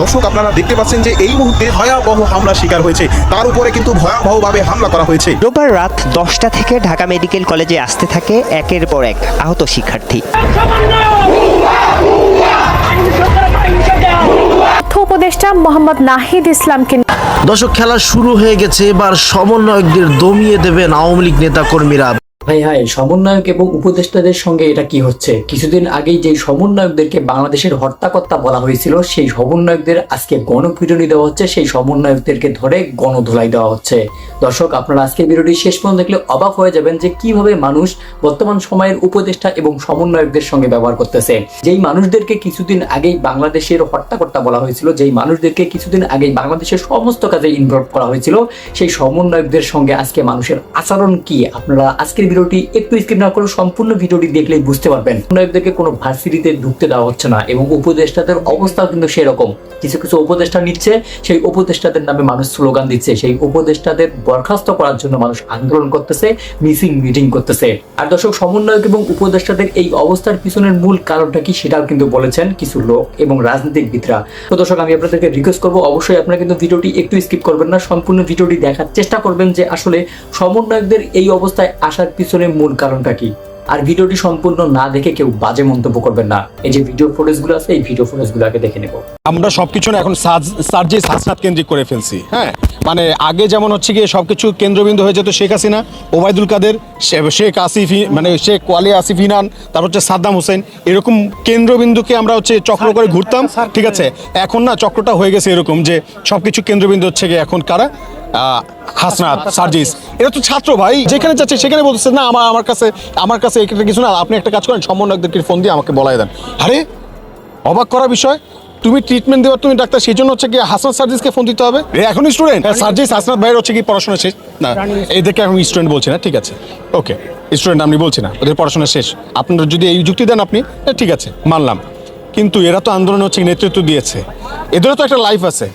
দর্শক আপনারা দেখতে পাচ্ছেন যে এই মুহূর্তে ভয়াবহ হামলার শিকার হয়েছে। তার উপরে কিন্তু ভয়াবহভাবে হামলা করা হয়েছে। রোববার রাত দশটা থেকে ঢাকা মেডিকেল কলেজে আসতে থাকে একের পর এক আহত শিক্ষার্থী। উপদেষ্টা মোহাম্মদ নাহিদ ইসলামকে দর্শক খেলা শুরু হয়ে গেছে। এবার সমন্বয়কদের দমিয়ে দেবেন আওয়ামী লীগ নেতা কর্মীরা ভাই হাই সমন্বয়ক এবং উপদেষ্টাদের সঙ্গে এটা কি হচ্ছে? কিছুদিন আগেই যে সমন্বয়কদেরকে বাংলাদেশের হর্তাকর্তা বলা হয়েছিল, সেই সমন্বয়কদের আজকে গণপিটুনি দেওয়া হচ্ছে, সেই সমন্বয়কদেরকে ধরে গণধোলাই দেওয়া হচ্ছে। দর্শক, আপনারা আজকের ভিডিওটি শেষ পর্যন্ত দেখলে অবাক হয়ে যাবেন যে কীভাবে মানুষ বর্তমান সময়ের উপদেষ্টা এবং সমন্বয়কদের সঙ্গে ব্যবহার করতেছে। যেই মানুষদেরকে কিছুদিন আগেই বাংলাদেশের হর্তাকর্তা বলা হয়েছিল, যেই মানুষদেরকে কিছুদিন আগেই বাংলাদেশের সমস্ত কাজে ইনভলভ করা হয়েছিল, সেই সমন্বয়কদের সঙ্গে আজকে মানুষের আচরণ কি? আপনারা আজকের ভিডিওটি, একটু স্কিপ না করে সম্পূর্ণ ভিডিওটি দেখলেই বুঝতে পারবেন। সমন্বয়কদেরকে কোনো ভার্সিটিতে ঢুকতে দেওয়া হচ্ছে না এবং উপদেষ্টাদের অবস্থাও কিন্তু সেরকম। কিছু কিছু উপদেষ্টা নিচ্ছে, সেই উপদেষ্টাদের নামে মানুষ স্লোগান দিচ্ছে। সেই উপদেষ্টাদের বরখাস্ত করার জন্য মানুষ আন্দোলন করতেছে, মিসিং মিটিং করতেছে। আর দর্শক, সমন্বয়ক এবং উপদেষ্টাদের এই অবস্থার পিছনের মূল কারণটা কি সেটাও কিন্তু বলেছেন কিছু লোক এবং রাজনীতিবিদরা। তো দর্শক, আমি আপনাদেরকে রিকোয়েস্ট করব, অবশ্যই আপনারা কিন্তু ভিডিওটি একটু স্কিপ করবেন না, সম্পূর্ণ ভিডিওটি দেখার চেষ্টা করবেন যে আসলে সমন্বয়কদের এই অবস্থায় আসার পিছনে মূল কারণটা কি? আর ভিডিওটি সম্পূর্ণ না দেখে কেউ বাজে মন্তব্য করবেন না। এই যে ভিডিও ফুটেজগুলো আছে, এই ভিডিও ফুটেজগুলো আগে দেখে নেব। আমরা সবকিছু এখন সার্জিস হাসনাত কেন্দ্রিক করে ফেলছি হ্যাঁ? মানে আগে যেমন হচ্ছে গিয়ে সবকিছু কেন্দ্রবিন্দু হয়ে যেত শেখ হাসিনা, ওবায়দুল কাদের শেখ আসিফ মানে শেখ ওয়ালি আসিফ ইনান, তারপর হচ্ছে সাদ্দাম হোসেন, এরকম কেন্দ্রবিন্দুকে আমরা হচ্ছে চক্র করে ঘুরতাম, ঠিক আছে? এখন না চক্রটা হয়ে গেছে এরকম যে সবকিছু কেন্দ্রবিন্দু হচ্ছে গিয়ে এখন কারা? হাসনাত সার্জিস। এরা তো ছাত্র ভাই। যেখানে যাচ্ছে সেখানে বলতেছে না আমার আমার কাছে আমার কাছে এটা কিছু না। আপনি একটা কাজ করেন সমন্বয়কদেরকে ফোন দিয়ে আমাকে বলাই দেন। আরে অবাক করা বিষয়। তুমি ট্রিটমেন্ট দেওয়ার তুমি ডাক্তার সেই জন্য হচ্ছে কি হাসান সার্জিসকে ফোন দিতে হবে? এখনই স্টুডেন্ট সার্জিস হাসনাত ভাইয়ের হচ্ছে কি পড়াশোনা শেষ? না এদেরকে আমি স্টুডেন্ট বলছি না ঠিক আছে। ওকে স্টুডেন্ট আমি বলছি না ওদের পড়াশোনা শেষ। আপনারা যদি এই যুক্তি দেন আপনি ঠিক আছে মানলাম। কিন্তু এরা তো আন্দোলন হচ্ছে নেতৃত্ব দিয়েছে। এদেরও তো একটা লাইফ আছে।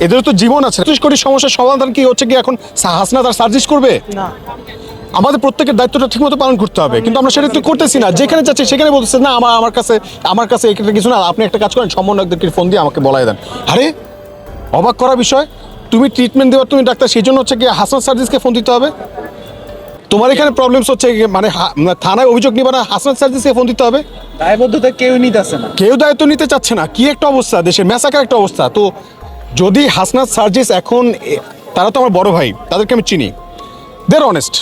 এদেরও তো জীবন আছে। পঁচিশ কোটি সমস্যার সমাধান কি হচ্ছে কি এখন সা- হাসনাত আর সার্জিস করবে? আমাদের প্রত্যেকের দায়িত্বটা ঠিকমতো পালন করতে হবে। কিন্তু আমরা সেটা তো করতেছি না। যেখানে যাচ্ছি সেখানে বলতেছে না আমার আমার কাছে আমার কাছে এটা কিছু না। আপনি একটা কাজ করেন সমন্বয়কদেরকে ফোন দিয়ে আমাকে বলাই দেন। আরে অবাক করা বিষয়। তুমি ট্রিটমেন্ট দেওয়ার তুমি ডাক্তার সেই জন্য হচ্ছে কি হাসান সার্জিসকে ফোন দিতে হবে? তোমার এখানে প্রবলেমস হচ্ছে মানে থানায় অভিযোগ নিবা না হাসান সার্জিসকে ফোন দিতে হবে? দায়বদ্ধতা কেউ নিতেছে না। কেউ দায়িত্ব নিতে চাচ্ছে না। কি একটা অবস্থা? দেশের ম্যাসাকার একটা অবস্থা। তো যদি হাসনাত সার্জিস এখন তারা তো আমার বড় ভাই, তাদেরকে আমি চিনি। দের অনেস্ট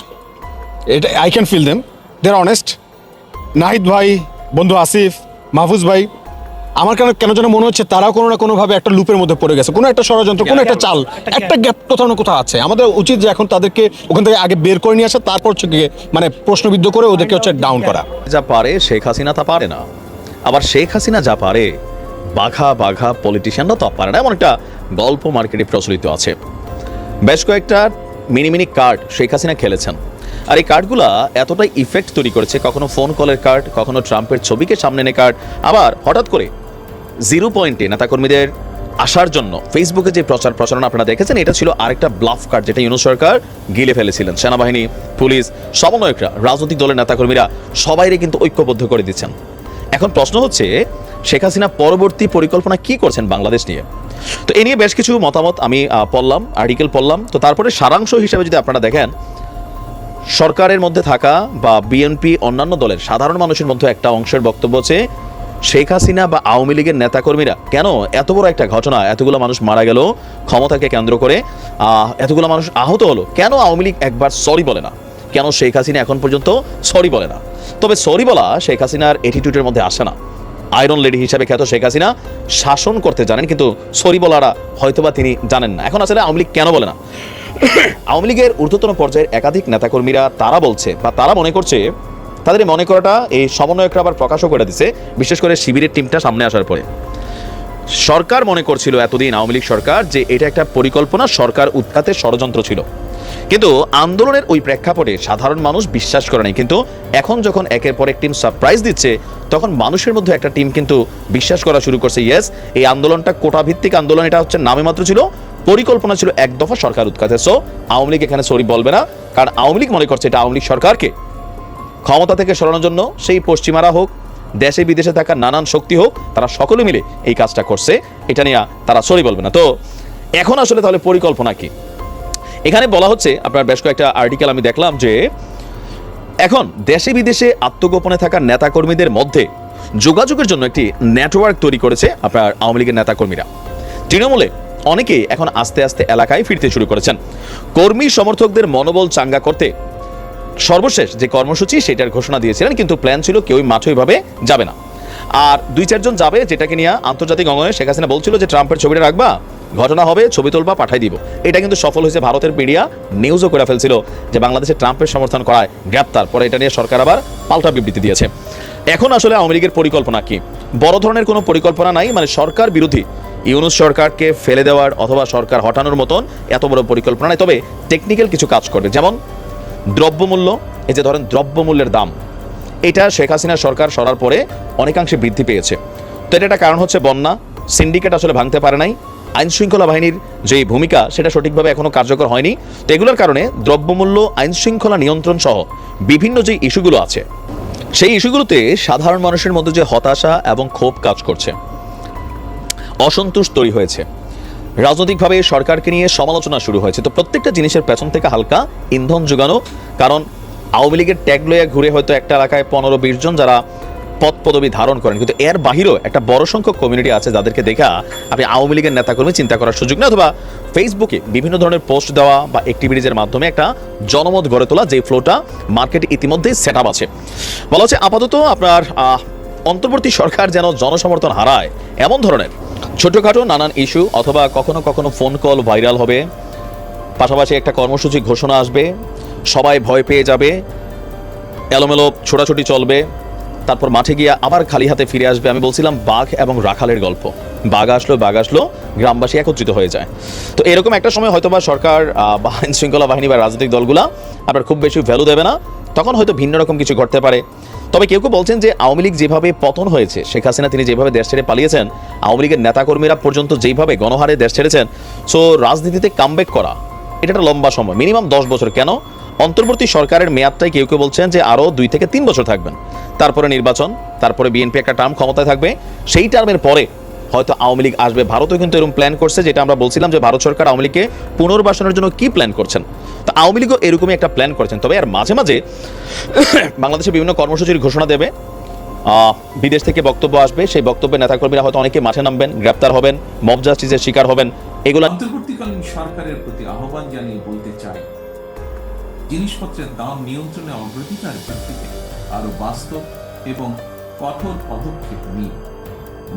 এটা I can feel them they're honest Nahid ভাই, বন্ধু আসিফ, মাহফুজ ভাই, আমার কেন কেন যেন মনে হচ্ছে তারাও কোনো না কোনোভাবে একটা লুপের মধ্যে পড়ে গেছে। কোনো একটা ষড়যন্ত্র, কোনো একটা চাল, একটা গ্যাপ কোথাও না কোথাও আছে। আমাদের উচিত যে এখন তাদেরকে ওখান থেকে আগে বের করে নিয়ে আসা, তারপর হচ্ছে গিয়ে মানে প্রশ্নবিদ্ধ করে ওদেরকে হচ্ছে ডাউন করা। যা পারে শেখ হাসিনা তা পারে না। আবার শেখ হাসিনা যা পারে, বাঘা বাঘা পলিটিশিয়ানরা তা পারে না। এমন একটা গল্প মার্কেটে প্রচলিত আছে। বেশ কয়েকটা mini mini card Sheikh Hasina খেলেছেন। আর এই কার্ডগুলা এতটাই ইফেক্ট তৈরি করেছে, কখনো ফোন কলের কার্ড, কখনো ট্রাম্পের ছবিকে সামনে এনে কার্ড। আবার হঠাৎ করে জিরো পয়েন্টে নেতাকর্মীদের আসার জন্য ফেসবুকে যে প্রচার প্রচারণা আপনারা দেখেছেন, এটা ছিল আরেকটা ব্লাফ কার্ড যেটা ইউনুস সরকার গিলে ফেলেছিলেন। সেনাবাহিনী, পুলিশ, সমন্বয়করা, রাজনৈতিক দলের নেতাকর্মীরা সবাইরে কিন্তু ঐক্যবদ্ধ করে দিচ্ছেন। এখন প্রশ্ন হচ্ছে, শেখ হাসিনা পরবর্তী পরিকল্পনা কি করছেন বাংলাদেশ নিয়ে? তো এ নিয়ে বেশ কিছু মতামত আমি পড়লাম আর্টিকেল পড়লাম। তো তারপরে সারাংশ হিসেবে যদি আপনারা দেখেন, সরকারের মধ্যে থাকা বা বিএনপি অন্যান্য দলের সাধারণ মানুষের মধ্যে একটা অংশের বক্তব্য হচ্ছে, শেখ হাসিনা বা আওয়ামী লীগের নেতাকর্মীরা, কেন এত বড় একটা ঘটনা, এতগুলো মানুষ মারা গেল, ক্ষমতাকে কেন্দ্র করে এতগুলো মানুষ আহত হলো, কেন আওয়ামী লীগ একবার সরি বলে না? কেন শেখ হাসিনা এখন পর্যন্ত সরি বলে না? তবে সরি বলা শেখ হাসিনার অ্যাটিটিউডের মধ্যে আসে না। আয়রন লেডি হিসাবে খ্যাত শেখ হাসিনা শাসন করতে জানেন, কিন্তু সরি বলারা হয়তোবা তিনি জানেন না। এখন আসলে আওয়ামী লীগ কেন বলে না? আওয়ামী লীগের ঊর্ধ্বতন পর্যায়ের একাধিক নেতাকর্মীরা তারা বলছে, বা তারা মনে করছে, তাদের মনে করাটা এই সমন্বয়করা আবার প্রকাশও করে দিছে, বিশেষ করে শিবিরের টিমটা সামনে আসার পরে। সরকার মনে করছিল এতদিন, আওয়ামী লীগ সরকার, যে এটা একটা পরিকল্পনা, সরকার উৎখাতের ষড়যন্ত্র ছিল। কিন্তু আন্দোলনের ওই প্রেক্ষাপটে সাধারণ মানুষ বিশ্বাস করে নাই। কিন্তু এখন যখন একের পর এক টিম সারপ্রাইজ দিচ্ছে, তখন মানুষের মধ্যে একটা টিম কিন্তু বিশ্বাস করা শুরু করছে ইয়েস এই আন্দোলনটা কোটা ভিত্তিক আন্দোলন, এটা হচ্ছে নামে মাত্র ছিল, পরিকল্পনা ছিল এক দফা সরকার উৎখাতের সো আওয়ামী লীগ এখানে সরি বলবে না, কারণ আওয়ামী লীগ মনে করছে এটা আওয়ামী লীগ সরকারকে। ক্ষমতা থেকে সরানোর জন্য সেই পশ্চিমারা হোক, দেশে বিদেশে থাকা নানান শক্তি হোক, তারা সকলে মিলে এই কাজটা করছে, এটা নিয়ে তারা সরি বলবে না। তো, এখন আসলে তাহলে পরিকল্পনা কি? এখানে বলা হচ্ছে, আপনার বেশ কয়েকটা আর্টিকেল আমি দেখলাম যে, এখন দেশে বিদেশে আত্মগোপনে থাকা নেতাকর্মীদের মধ্যে যোগাযোগের জন্য একটি নেটওয়ার্ক তৈরি করেছে আপনার আওয়ামী লীগের নেতাকর্মীরা। তৃণমূলে অনেকেই এখন আস্তে আস্তে এলাকায় ফিরতে শুরু করেছেন। কর্মী সমর্থকদের মনোবল চাঙ্গা করতে সর্বশেষ যে কর্মসূচি, সেটার ঘোষণা দিয়েছিলেন, কিন্তু প্ল্যান ছিল কেউই মাঠে ওইভাবে যাবে না। আর দুই চারজন যাবে, যেটাকে নিয়ে আন্তর্জাতিক অঙ্গনে শেখ হাসিনা বলছিল যে, ট্রাম্পের ছবিটা রাখবা ঘটনা হবে, ছবি তুলবা, পাঠাই দিব। এটা কিন্তু সফল হয়েছে ভারতের মিডিয়া নিউজও করে ফেলছিল যে বাংলাদেশে ট্রাম্পের সমর্থন করায় গ্রেপ্তার। পরে এটা নিয়ে সরকার আবার পাল্টা বিবৃতি দিয়েছে। এখন আসলে আওয়ামী লীগের পরিকল্পনা কি? বড় ধরনের কোনো পরিকল্পনা নাই মানে সরকার বিরোধী। ইউনুস সরকারকে ফেলে দেওয়ার অথবা সরকার হটানোর মতন এত বড় পরিকল্পনা নাই, তবে টেকনিক্যাল কিছু কাজ করবে। যেমন দ্রব্যমূল্য, এই যে ধরেন দ্রব্যমূল্যের দাম, এটা শেখ হাসিনা সরকার সরার পরে অনেকাংশে বৃদ্ধি পেয়েছে। তো এটা একটা কারণ হচ্ছে বন্যা। সিন্ডিকেট আসলে ভাঙতে পারে নাই। আইন শৃঙ্খলা বাহিনীর যে ভূমিকা, সেটা সঠিকভাবে এখনও কার্যকর হয়নি। তো এগুলোর কারণে দ্রব্যমূল্য আইন শৃঙ্খলা নিয়ন্ত্রণ সহ বিভিন্ন যে ইস্যুগুলো আছে, সেই ইস্যুগুলোতে সাধারণ মানুষের মধ্যে যে হতাশা এবং ক্ষোভ কাজ করছে, অসন্তোষ তৈরি হয়েছে। রাজনৈতিকভাবে সরকারকে নিয়ে সমালোচনা শুরু হয়েছে। তো প্রত্যেকটা জিনিসের পেছন থেকে হালকা ইন্ধন যোগানো কারণ আওয়ামী লীগের ট্যাগ লইয়া ঘুরে হয়তো একটা এলাকায় পনেরো বিশ জন যারা পদ পদবি ধারণ করেন। কিন্তু এর বাহিরেও একটা বড় সংখ্যক কমিউনিটি আছে যাদেরকে দেখা আপনি আওয়ামী লীগের নেতাকর্মী চিন্তা করার সুযোগ নেই, অথবা ফেসবুকে বিভিন্ন ধরনের পোস্ট দেওয়া বা অ্যাক্টিভিটিজের মাধ্যমে একটা জনমত গড়ে তোলা, যে ফ্লোটা মার্কেটে ইতিমধ্যেই সেট আপ আছে। বলা হচ্ছে আপাতত আপনার অন্তর্বর্তী সরকার যেন জনসমর্থন হারায়, এমন ধরনের ছোটখাটো নানান ইস্যু অথবা কখনো কখনো ফোন কল ভাইরাল হবে, পাশাপাশি একটা কর্মসূচি ঘোষণা আসবে, সবাই ভয় পেয়ে যাবে, এলোমেলো ছোটাছুটি চলবে তারপর মাঠে গিয়ে আবার খালি হাতে ফিরে আসবে আমি বলছিলাম বাঘ এবং রাখালের গল্প। বাঘ আসলো বাঘ আসলো, গ্রামবাসী একত্রিত হয়ে যায়। তো এরকম একটা সময় হয়তো বা সরকার বা আইন শৃঙ্খলা বাহিনী বা রাজনৈতিক দলগুলা আপনার খুব বেশি ভ্যালু দেবে না, তখন হয়তো ভিন্ন রকম কিছু ঘটতে পারে। তবে কেউ কেউ বলছেন যে আওয়ামী লীগ যেভাবে পতন হয়েছে, শেখ হাসিনা তিনি যেভাবে দেশ ছেড়ে পালিয়েছেন, আওয়ামী লীগের নেতাকর্মীরা পর্যন্ত যেভাবে গণহারে দেশ ছেড়েছেন সো রাজনীতিতে কামব্যাক করা, এটা একটা লম্বা সময় মিনিমাম দশ বছর। কেন? অন্তর্বর্তী সরকারের মেয়াদটাই কেউ কেউ বলছেন যে আরও দুই থেকে তিন বছর থাকবেন। তারপরে নির্বাচন, তারপরে বিএনপি একটা টার্ম ক্ষমতায় থাকবে। সেই টার্মের পরে হয়তো আওয়ামী লীগ আসবে। ভারতও কিন্তু এরকম প্ল্যান করছে, যেটা আমরা বলছিলাম যে ভারত সরকার আওয়ামী লীগকে পুনর্বাসনের জন্য কি প্ল্যান করছেন? তো আওয়ামী লীগও এরকমই একটা প্ল্যান করছেন। তবে আর মাঝে মাঝে বাংলাদেশে বিভিন্ন কর্মসূচির ঘোষণা দেবে। বিদেশ থেকে বক্তব্য আসবে। সেই বক্তব্যে নেতাকর্মীরা হয়তো অনেকে মাঠে নামবেন, গ্রেপ্তার হবেন মব জাস্টিসের শিকার হবেন। এগুলো অন্তর্বর্তীকালীন সরকারের প্রতি আহ্বান জানিয়ে বলতে চাই, জিনিসপত্রের দাম নিয়ন্ত্রণে অগ্রাধিকার ভিত্তিতে আরও বাস্তব এবং কঠোর পদক্ষেপ নিন।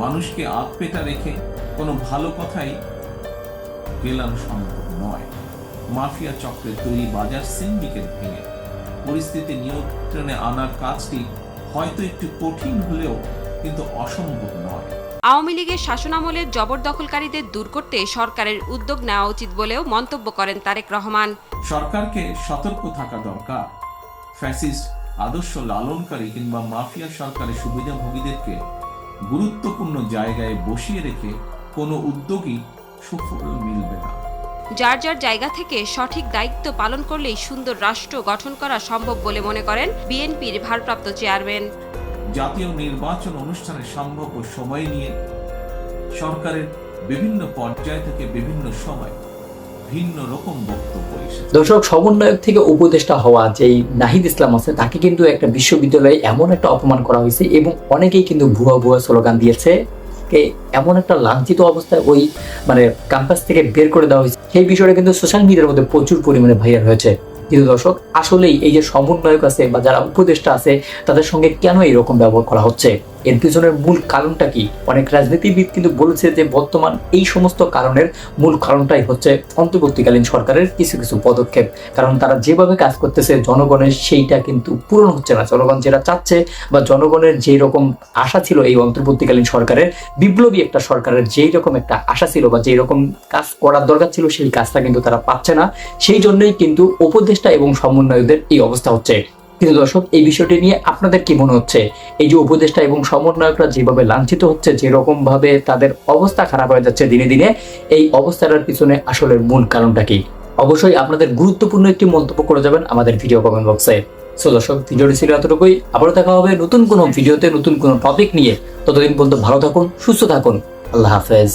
মানুষকে আগ রেখে কোনো ভালো কথাই গেলানো সম্ভব নয়। মাফিয়া চক্রের তৈরি বাজার সিন্ডিকেট ভেঙে পরিস্থিতি নিয়ন্ত্রণে আনার কাজটি হয়তো একটু কঠিন হলেও কিন্তু অসম্ভব নয়। আওয়ামী লীগের শাসনামলে জবরদখলকারীদের দূর করতে সরকারের উদ্যোগ নেওয়া উচিত বলেও মন্তব্য করেন তারেক রহমান। সরকারকে সতর্ক থাকা দরকার। ফ্যাসিস্ট আদর্শ লালনকারী কিংবা মাফিয়া সরকারের সুবিধাভোগীদেরকে গুরুত্বপূর্ণ জায়গায় বসিয়ে রেখে কোনো উদ্যোগই সুফল মিলবে না। যার যার জায়গা থেকে সঠিক দায়িত্ব পালন করলেই সুন্দর রাষ্ট্র গঠন করা সম্ভব বলে মনে করেন বিএনপির ভারপ্রাপ্ত চেয়ারম্যান। জাতীয় নির্বাচন অনুষ্ঠানের সম্ভাব্য সময় নিয়ে সরকারের বিভিন্ন পর্যায় থেকে বিভিন্ন সময় ভিন্ন রকম বক্তব্য দর্শক, সমন্বয়ক থেকে উপদেষ্টা হওয়া যেই নাহিদ ইসলাম আছে তাকে কিন্তু একটা বিশ্ববিদ্যালয়ে এমন একটা অপমান করা হয়েছে এবং অনেকেই কিন্তু ভুয়া ভুয়া স্লোগান দিয়েছে এমন একটা লাঞ্ছিত অবস্থায় ওই মানে ক্যাম্পাস থেকে বের করে দেওয়া হয়েছে। সেই বিষয়টা কিন্তু সোশ্যাল মিডিয়ার মধ্যে প্রচুর পরিমাণে ভাইরাল হয়েছে। কিন্তু দর্শক, আসলেই এই যে সমন্বয়ক আছে বা যারা উপদেষ্টা আছে, তাদের সঙ্গে কেন এরকম ব্যবহার করা হচ্ছে? এর পিছনের মূল কারণটা কি? অনেক রাজনীতিবিদ কিন্তু বলেছে যে বর্তমান এই সমস্ত কারণের মূল কারণটাই হচ্ছে অন্তর্বর্তীকালীন সরকারের কিছু কিছু পদক্ষেপ। কারণ তারা যেভাবে কাজ করতেছে, জনগণের সেইটা কিন্তু পূরণ হচ্ছে না। জনগণ যেটা চাচ্ছে বা জনগণের যেই রকম আশা ছিল এই অন্তর্বর্তীকালীন সরকারের, বিপ্লবী একটা সরকারের যেই রকম একটা আশা ছিল বা যেই রকম কাজ করার দরকার ছিল, সেই কাজটা কিন্তু তারা পাচ্ছে না। সেই জন্যই কিন্তু উপদেষ্টা এবং সমন্বয়কদের এই অবস্থা হচ্ছে। কিন্তু দর্শক, এই বিষয়টি নিয়ে আপনাদের কি মনে হচ্ছে? এই যে উপদেষ্টা এবং সমন্বয়করা যেভাবে লাঞ্ছিত হচ্ছে যেরকম ভাবে তাদের অবস্থা খারাপ হয়ে যাচ্ছে দিনে দিনে, এই অবস্থাটার পিছনে আসলে মূল কারণটা কি? অবশ্যই আপনাদের গুরুত্বপূর্ণ একটি মন্তব্য করে যাবেন আমাদের ভিডিও কমেন্ট বক্সে সো দর্শক, ভিডিওটি ছিল এতটুকুই। আবারও দেখা হবে নতুন কোনো ভিডিওতে, নতুন কোনো টপিক নিয়ে। ততদিন পর্যন্ত ভালো থাকুন, সুস্থ থাকুন। আল্লাহ হাফেজ।